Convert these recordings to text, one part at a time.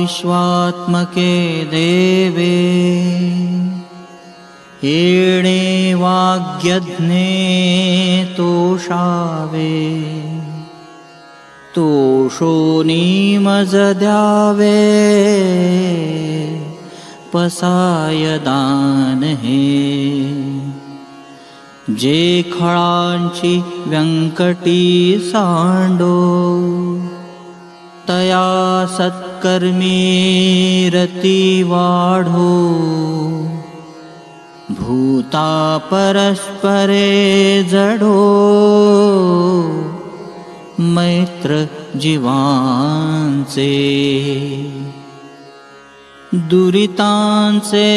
विश्वात्मके देवे। येणे वाग्यज्ञे तोषावे। तोषो नीमजद्यावे। पसायदान हे जे खळांची व्यंकटी सांडो तया सत्कर्मी रती वाढो। भूता परस्परे जडो। मैत्र जीवांचे। दुरितांचे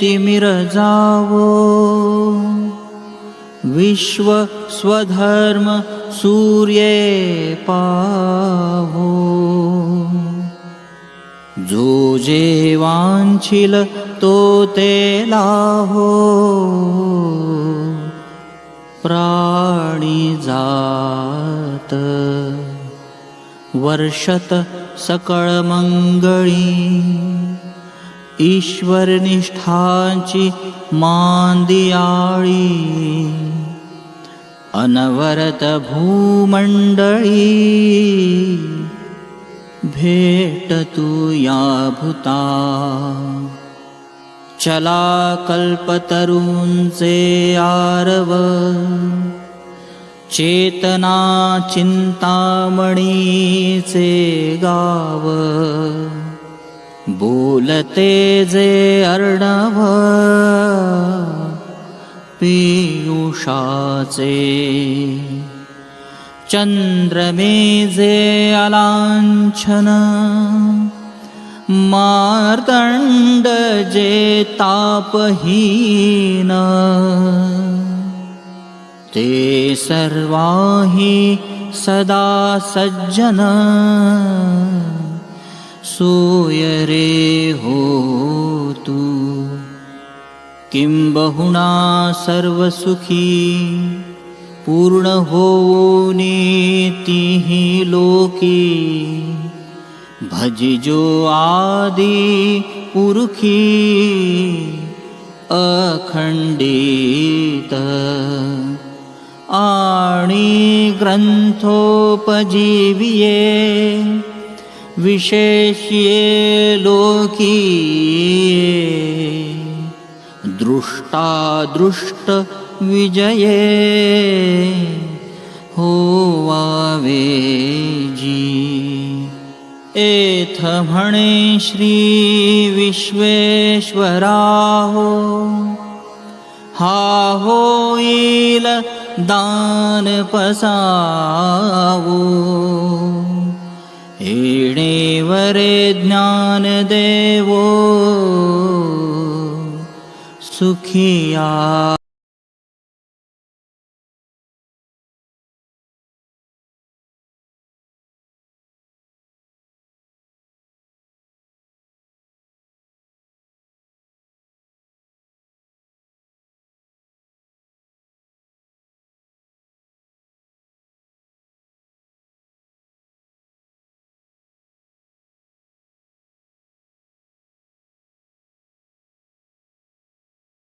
तिमिर जावो। विश्व स्वधर्म सूर्ये पावो। जो जे वांछिल तो ते लाहो। प्राणी जात। वर्षत सकळ मंगळी। ईश्वरनिष्ठांची मांदियाळी। अनवरत भूमंडळी भेट तू या भूता। चला कल्पतरूंचे आरव। चेतना चिंतामणीचे गाव। बोलते जे अर्णव। पीयूषाचे चंद्रमे जे अलांछन मार्तंड जे तापहीन ते सर्वाहि सदा सज्जन। सोयरे हो तू किं बहुना सर्वसुखी पूर्ण हो ही लोके। भज जो आदि पुरखी अखंडित। आणी ग्रन्थोपजीविये विशेष्ये लोकीये दृष्टादृष्ट विजये होवावे जी। एथ म्हणे श्री विश्वेश्वराहो हा होईल दान पसावो। येणेवरे ज्ञान देवो सुखिया